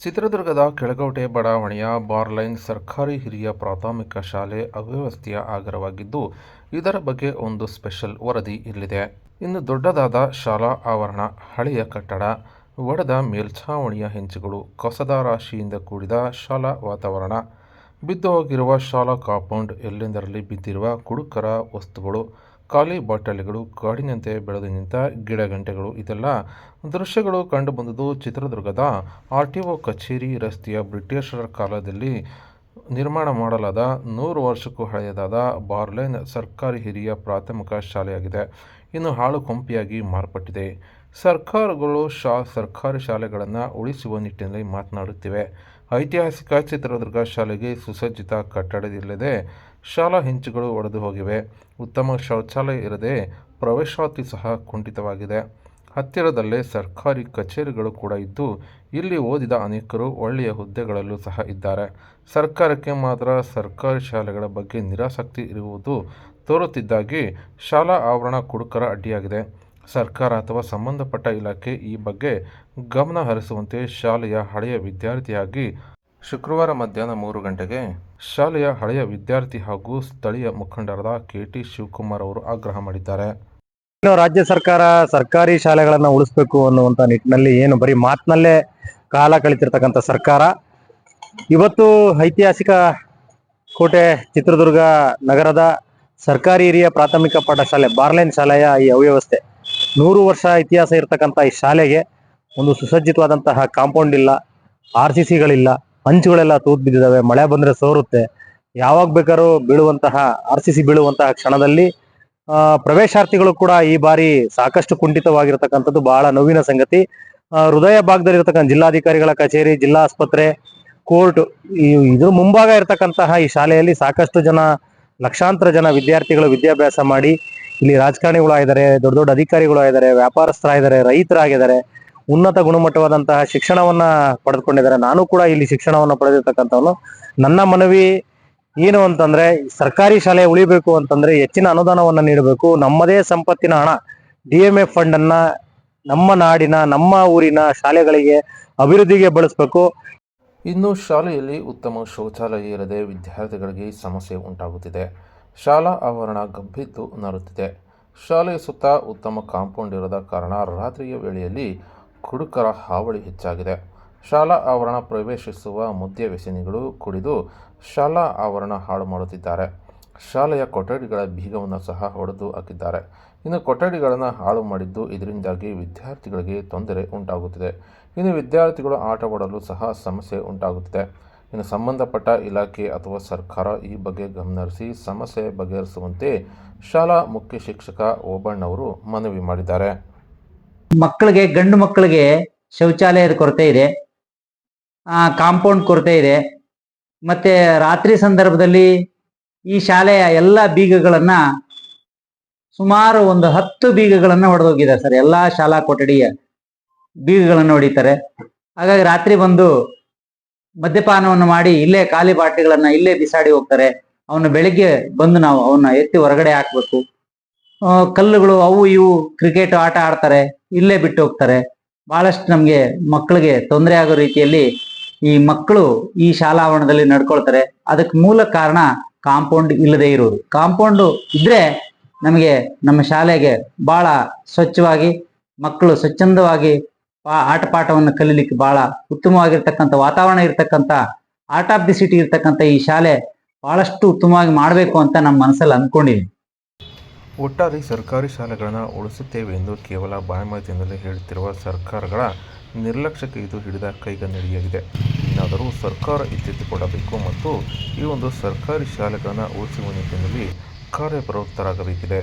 ಚಿತ್ರದುರ್ಗದ ಕೆಳಗೋಟೆ ಬಡಾವಣೆಯ ಬಾರ್ಲೈನ್ ಸರ್ಕಾರಿ ಹಿರಿಯ ಪ್ರಾಥಮಿಕ ಶಾಲೆ ಅವ್ಯವಸ್ಥೆಯ ಆಗರವಾಗಿದ್ದು ಇದರ ಬಗ್ಗೆ ಒಂದು ಸ್ಪೆಷಲ್ ವರದಿ ಇಲ್ಲಿದೆ. ಇನ್ನು ದೊಡ್ಡದಾದ ಶಾಲಾ ಆವರಣ, ಹಳೆಯ ಕಟ್ಟಡ, ಒಡೆದ ಮೇಲ್ಛಾವಣಿಯ ಹೆಂಚುಗಳು, ಕಸದ ರಾಶಿಯಿಂದ ಕೂಡಿದ ಶಾಲಾ ವಾತಾವರಣ ಬಿದ್ದು ಹೋಗಿರುವ ಶಾಲಾ ಕಾಂಪೌಂಡ್, ಎಲ್ಲೆಂದರಲ್ಲಿ ಬಿದ್ದಿರುವ ಕುಡುಕರ ವಸ್ತುಗಳು ಖಾಲಿ ಬಾಟಲಿಗಳು, ಕಾಡಿನಂತೆ ಬೆಳೆದು ನಿಂತ ಗಿಡಗಂಟೆಗಳು ಇದೆಲ್ಲ ದೃಶ್ಯಗಳು ಕಂಡುಬಂದದ್ದು ಚಿತ್ರದುರ್ಗದ ಆರ್ ಟಿ ಒ ಕಚೇರಿ ರಸ್ತೆಯ ಬ್ರಿಟಿಷರ ಕಾಲದಲ್ಲಿ ನಿರ್ಮಾಣ ಮಾಡಲಾದ ನೂರು ವರ್ಷಕ್ಕೂ ಹಳೆಯದಾದ ಬಾರ್ಲೈನ್ ಸರ್ಕಾರಿ ಹಿರಿಯ ಪ್ರಾಥಮಿಕ ಶಾಲೆಯಾಗಿದೆ. ಇನ್ನು ಹಾಳು ಕೊಂಪಿಯಾಗಿ ಮಾರ್ಪಟ್ಟಿದೆ. ಸರ್ಕಾರಗಳು ಶಾ, ಸರ್ಕಾರಿ ಶಾಲೆಗಳನ್ನು ಉಳಿಸುವ ನಿಟ್ಟಿನಲ್ಲಿ ಮಾತನಾಡುತ್ತಿವೆ. ಐತಿಹಾಸಿಕ ಚಿತ್ರದುರ್ಗ ಶಾಲೆಗೆ ಸುಸಜ್ಜಿತ ಕಟ್ಟಡವಿಲ್ಲದೆ ಶಾಲಾ ಹೆಂಚುಗಳು ಒಡೆದು ಹೋಗಿವೆ. ಉತ್ತಮ ಶೌಚಾಲಯ ಇರದೆ ಪ್ರವೇಶಾತಿ ಸಹ ಕುಂಠಿತವಾಗಿದೆ. ಹತ್ತಿರದಲ್ಲೇ ಸರ್ಕಾರಿ ಕಚೇರಿಗಳು ಕೂಡ ಇದ್ದು, ಇಲ್ಲಿ ಓದಿದ ಅನೇಕರು ಒಳ್ಳೆಯ ಹುದ್ದೆಗಳಲ್ಲೂ ಸಹ ಇದ್ದಾರೆ. ಸರ್ಕಾರಕ್ಕೆ ಮಾತ್ರ ಸರ್ಕಾರಿ ಶಾಲೆಗಳ ಬಗ್ಗೆ ನಿರಾಸಕ್ತಿ ಇರುವುದು ತೋರುತ್ತಿದ್ದಾಗಿ ಶಾಲಾ ಆವರಣ ಕುಡುಕರ ಅಡ್ಡಿಯಾಗಿದೆ. ಸರ್ಕಾರ ಅಥವಾ ಸಂಬಂಧಪಟ್ಟ ಇಲಾಖೆ ಈ ಬಗ್ಗೆ ಗಮನ ಹರಿಸುವಂತೆ ಶಾಲೆಯ ಹಳೆಯ ವಿದ್ಯಾರ್ಥಿಯಾಗಿ ಶುಕ್ರವಾರ ಮಧ್ಯಾಹ್ನ ಮೂರು ಗಂಟೆಗೆ ಶಾಲೆಯ ಹಳೆಯ ವಿದ್ಯಾರ್ಥಿ ಹಾಗೂ ಸ್ಥಳೀಯ ಮುಖಂಡರಾದ ಕೆ ಟಿ ಶಿವಕುಮಾರ್ ಅವರು ಆಗ್ರಹ ಮಾಡಿದ್ದಾರೆ. ಇನ್ನು ರಾಜ್ಯ ಸರ್ಕಾರ ಸರ್ಕಾರಿ ಶಾಲೆಗಳನ್ನು ಉಳಿಸಬೇಕು ಅನ್ನುವಂಥ ನಿಟ್ಟಿನಲ್ಲಿ ಏನು ಬರೀ ಮಾತಿನಲ್ಲೇ ಕಾಲ ಕಳಿತಿರ್ತಕ್ಕಂಥ ಸರ್ಕಾರ. ಇವತ್ತು ಐತಿಹಾಸಿಕ ಕೋಟೆ ಚಿತ್ರದುರ್ಗ ನಗರದ ಸರ್ಕಾರಿ ಹಿರಿಯ ಪ್ರಾಥಮಿಕ ಪಾಠಶಾಲೆ ಬಾರ್ಲೈನ್ ಶಾಲೆಯ ಈ ಅವ್ಯವಸ್ಥೆ ನೂರು ವರ್ಷ ಇತಿಹಾಸ ಇರತಕ್ಕಂಥ ಈ ಶಾಲೆಗೆ ಒಂದು ಸುಸಜ್ಜಿತವಾದಂತಹ ಕಾಂಪೌಂಡ್ ಇಲ್ಲ, ಆರ್ ಸಿ ಸಿಗಳಿಲ್ಲ ಹಂಚುಗಳೆಲ್ಲ ತೂತ್ ಬಿದ್ದಿದ್ದಾವೆ ಮಳೆ ಬಂದ್ರೆ ಸೋರುತ್ತೆ. ಯಾವಾಗ ಬೇಕಾದ್ರೂ ಬೀಳುವಂತಹ, ಆರ್ ಸಿ ಸಿ ಬೀಳುವಂತಹ ಕ್ಷಣದಲ್ಲಿ ಪ್ರವೇಶಾರ್ಥಿಗಳು ಕೂಡ ಈ ಬಾರಿ ಸಾಕಷ್ಟು ಕುಂಠಿತವಾಗಿರತಕ್ಕಂಥದ್ದು ಬಹಳ ನೋವಿನ ಸಂಗತಿ. ಹೃದಯ ಭಾಗದಲ್ಲಿರ್ತಕ್ಕಂಥ ಜಿಲ್ಲಾಧಿಕಾರಿಗಳ ಕಚೇರಿ ಜಿಲ್ಲಾ ಆಸ್ಪತ್ರೆ ಕೋರ್ಟ್ ಇದ್ರ ಮುಂಭಾಗ ಇರತಕ್ಕಂತಹ ಈ ಶಾಲೆಯಲ್ಲಿ ಸಾಕಷ್ಟು ಜನ, ಲಕ್ಷಾಂತರ ಜನ ವಿದ್ಯಾರ್ಥಿಗಳು ವಿದ್ಯಾಭ್ಯಾಸ ಮಾಡಿ, ಇಲ್ಲಿ ರಾಜಕಾರಣಿಗಳು ಆಗಿದ್ದಾರೆ, ದೊಡ್ಡ ದೊಡ್ಡ ಅಧಿಕಾರಿಗಳು ಆಗಿದ್ದಾರೆ, ವ್ಯಾಪಾರಸ್ಥರಾಗಿದ್ದಾರೆ, ರೈತರಾಗಿದ್ದಾರೆ. ಉನ್ನತ ಗುಣಮಟ್ಟವಾದಂತಹ ಶಿಕ್ಷಣವನ್ನ ಪಡೆದುಕೊಂಡಿದ್ದಾರೆ. ನಾನು ಕೂಡ ಇಲ್ಲಿ ಶಿಕ್ಷಣವನ್ನ ಪಡೆದಿರ್ತಕ್ಕಂಥವನು. ನನ್ನ ಮನವಿ ಏನು ಅಂತಂದ್ರೆ, ಸರ್ಕಾರಿ ಶಾಲೆ ಉಳಿಬೇಕು ಅಂತಂದ್ರೆ ಹೆಚ್ಚಿನ ಅನುದಾನವನ್ನ ನೀಡಬೇಕು. ನಮ್ಮದೇ ಸಂಪತ್ತಿನ ಹಣ. ಡಿ ಎಂ ಎಫ್ ಫಂಡ್ ಅನ್ನ ನಮ್ಮ ನಾಡಿನ, ನಮ್ಮ ಊರಿನ ಶಾಲೆಗಳಿಗೆ ಅಭಿವೃದ್ಧಿಗೆ ಬಳಸಬೇಕು. ಇನ್ನು ಶಾಲೆಯಲ್ಲಿ ಉತ್ತಮ ಶೌಚಾಲಯ ಇರದೆ ವಿದ್ಯಾರ್ಥಿಗಳಿಗೆ ಸಮಸ್ಯೆ ಉಂಟಾಗುತ್ತಿದೆ. ಶಾಲಾ ಆವರಣ ಗಬ್ಬಿದ್ದು ನರುತ್ತಿದೆ ಶಾಲೆಯ ಸುತ್ತ ಉತ್ತಮ ಕಾಂಪೌಂಡ್ ಇರದ ಕಾರಣ ರಾತ್ರಿಯ ವೇಳೆಯಲ್ಲಿ ಕುಡುಕರ ಹಾವಳಿ ಹೆಚ್ಚಾಗಿದೆ. ಶಾಲಾ ಆವರಣ ಪ್ರವೇಶಿಸುವ ಮುದ್ದೆ ವ್ಯಸನಿಗಳು ಕುಡಿದು ಶಾಲಾ ಆವರಣ ಹಾಳು ಮಾಡುತ್ತಿದ್ದಾರೆ. ಶಾಲೆಯ ಕೊಠಡಿಗಳ ಬೀಗವನ್ನು ಸಹ ಹೊಡೆದು ಹಾಕಿದ್ದಾರೆ. ಇನ್ನು ಕೊಠಡಿಗಳನ್ನು ಹಾಳು ಮಾಡಿದ್ದು ಇದರಿಂದಾಗಿ ವಿದ್ಯಾರ್ಥಿಗಳಿಗೆ ತೊಂದರೆ ಉಂಟಾಗುತ್ತಿದೆ. ಇನ್ನು ವಿದ್ಯಾರ್ಥಿಗಳು ಆಟವಾಡಲು ಸಹ ಸಮಸ್ಯೆ ಉಂಟಾಗುತ್ತಿದೆ. ಇನ್ನು ಸಂಬಂಧಪಟ್ಟ ಇಲಾಖೆ ಅಥವಾ ಸರ್ಕಾರ ಈ ಬಗ್ಗೆ ಗಮನಹರಿಸಿ ಸಮಸ್ಯೆ ಬಗೆಹರಿಸುವಂತೆ ಶಾಲಾ ಮುಖ್ಯ ಶಿಕ್ಷಕ ಓಬಣ್ಣವರು ಮನವಿ ಮಾಡಿದ್ದಾರೆ. ಮಕ್ಕಳಿಗೆ, ಗಂಡು ಮಕ್ಕಳಿಗೆ ಶೌಚಾಲಯದ ಕೊರತೆ ಇದೆ. ಕಾಂಪೌಂಡ್ ಕೊರತೆ ಇದೆ. ಮತ್ತೆ ರಾತ್ರಿ ಸಂದರ್ಭದಲ್ಲಿ ಈ ಶಾಲೆಯ ಎಲ್ಲ ಬೀಗಗಳನ್ನ ಸುಮಾರು ಒಂದು ಹತ್ತು ಬೀಗಗಳನ್ನ ಹೊಡೆದೋಗಿದ್ದಾರೆ ಸರ್. ಎಲ್ಲಾ ಶಾಲಾ ಕೊಠಡಿಯ ಬೀಗಗಳನ್ನು ಹೊಡಿತಾರೆ. ಹಾಗಾಗಿ ರಾತ್ರಿ ಬಂದು ಮದ್ಯಪಾನವನ್ನು ಮಾಡಿ ಇಲ್ಲೇ ಖಾಲಿ ಬಾಟ್ಲಿಗಳನ್ನ ಇಲ್ಲೇ ಬಿಸಾಡಿ ಹೋಗ್ತಾರೆ. ಅವನು ಬೆಳಿಗ್ಗೆ ಬಂದು ನಾವು ಅವನ್ನ ಎತ್ತಿ ಹೊರಗಡೆ ಹಾಕ್ಬೇಕು. ಕಲ್ಲುಗಳು ಅವು ಇವು ಕ್ರಿಕೆಟ್ ಆಟ ಆಡ್ತಾರೆ, ಇಲ್ಲೇ ಬಿಟ್ಟು ಹೋಗ್ತಾರೆ. ಬಹಳಷ್ಟು ನಮ್ಗೆ ಮಕ್ಕಳಿಗೆ ತೊಂದರೆ ಆಗೋ ರೀತಿಯಲ್ಲಿ ಈ ಮಕ್ಕಳು ಈ ಶಾಲಾವರಣದಲ್ಲಿ ನಡ್ಕೊಳ್ತಾರೆ. ಅದಕ್ಕೆ ಮೂಲ ಕಾರಣ ಕಾಂಪೌಂಡ್ ಇಲ್ಲದೆ ಇರುವುದು ಕಾಂಪೌಂಡ್ ಇದ್ರೆ ನಮಗೆ ನಮ್ಮ ಶಾಲೆಗೆ ಬಹಳ ಸ್ವಚ್ಛವಾಗಿ ಮಕ್ಕಳು ಸ್ವಚ್ಛಂದವಾಗಿ ಆಟ ಪಾಠವನ್ನು ಕಲೀಲಿಕ್ಕೆ ಬಹಳ ಉತ್ತಮವಾಗಿರ್ತಕ್ಕಂಥ ವಾತಾವರಣ ಇರತಕ್ಕಂಥ ಆರ್ಟ್ ಆಫ್ ದಿ ಸಿಟಿ ಇರ್ತಕ್ಕಂಥ ಈ ಶಾಲೆ ಬಹಳಷ್ಟು ಉತ್ತಮವಾಗಿ ಮಾಡಬೇಕು ಅಂತ ನಮ್ಮ ಮನಸ್ಸಲ್ಲಿ ಅಂದ್ಕೊಂಡಿದ್ದೀನಿ ಒಟ್ಟಾರೆ ಸರ್ಕಾರಿ ಶಾಲೆಗಳನ್ನು ಉಳಿಸುತ್ತೇವೆ ಎಂದು ಕೇವಲ ಬಾಯ್ಮಾತಿಯಿಂದಲೇ ಹೇಳುತ್ತಿರುವ ಸರ್ಕಾರಗಳ ನಿರ್ಲಕ್ಷ್ಯಕ್ಕೆ ಇದು ಹಿಡಿದ ಕೈಗನ್ನಡಿಯಾಗಿದೆ. ಇನ್ನಾದರೂ ಸರ್ಕಾರ ಎಚ್ಚೆತ್ತುಕೊಳ್ಳಬೇಕು ಮತ್ತು ಈ ಒಂದು ಸರ್ಕಾರಿ ಶಾಲೆಗಳನ್ನು ಉಳಿಸುವ ನಿಟ್ಟಿನಲ್ಲಿ ಕಾರ್ಯಪ್ರವೃತ್ತರಾಗಬೇಕಿದೆ.